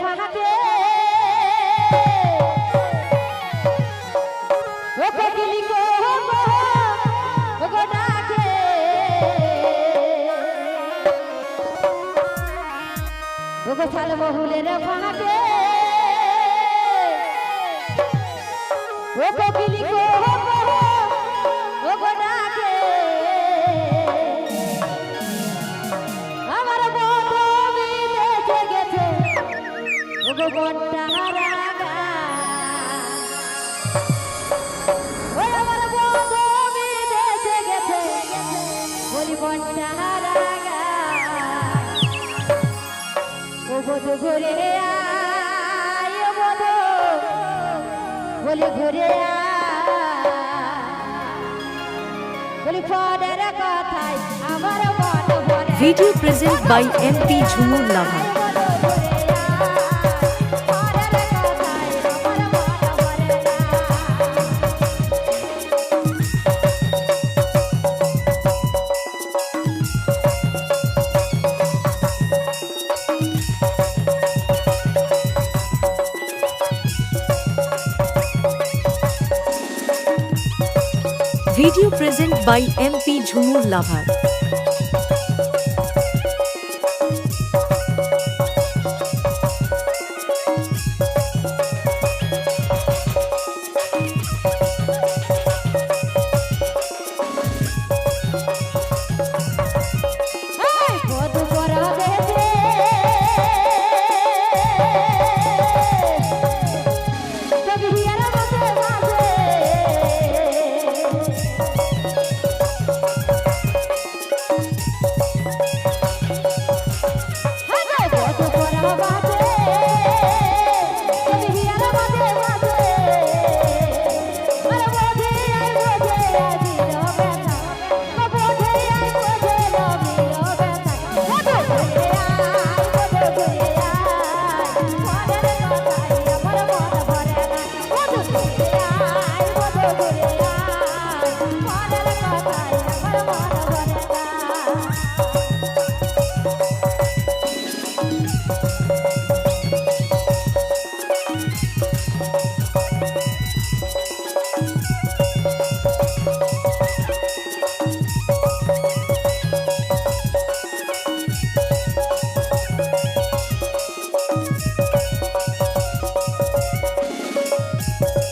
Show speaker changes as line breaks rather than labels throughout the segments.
থানাতে ওকে গিলি গো গো ডাকে ওগো শাল বহুলের থানাতে ওকে গিলি গো ঘুরে আয় বলো বলি ঘুরে বলি পরের কথাই আমার
video present by MP Jhumur Lava video present by MP Jhumur lover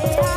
Yeah.